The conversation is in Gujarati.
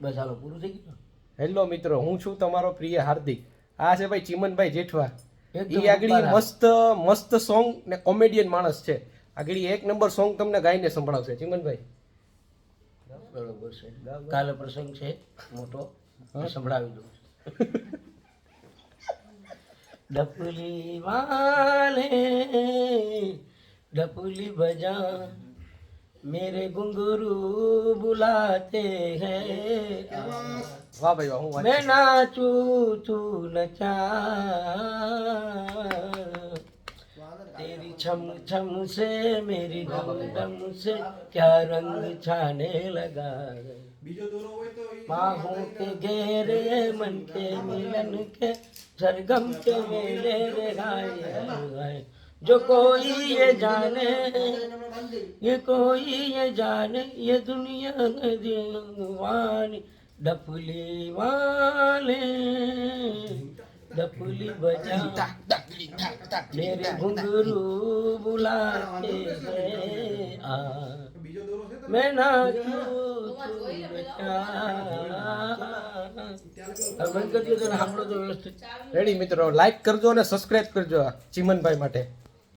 બસ હાલો પૂરું થઈ ગયું? હેલો મિત્રો હું છું તમારો પ્રિય હાર્દિક. આ છે ભાઈ ચિમનભાઈ જેઠવા. એ આગળ મસ્ત મસ્ત સોંગ ને કોમેડિયન માણસ છે. આગળી એક નંબર સોંગ તમને ગાઈને સંભળાવશે. ચિમનભાઈ. બરોબર છે. કાલે પ્રસંગ છે મોટો. સંભળાવી દઉં ડપલી વાલે ડપલી બજા मेरे घुंगरू बुलाते हैं वाह भाई वाह मैं नाचू तू नचा तेरी छम छम से मेरी डम डम से क्या रंग छाने लगा बाहों के घेरे मन के मिलन के सरगम के मेले रे गाय जो कोई ये जाने ये कोई ये जाने ये दुनिया दीवानी डपली वाले डपली बजा मेरे घुंघरू बुलाते हैं आ मैं नाचूं तू बचा હવે બંધ કરી દો તો સાંભળો તો વ્યવસ્થિત રેડી મિત્રો લાઈક કરજો અને સબસ્ક્રાઇબ કરજો આ ચિમનભાઈ માટે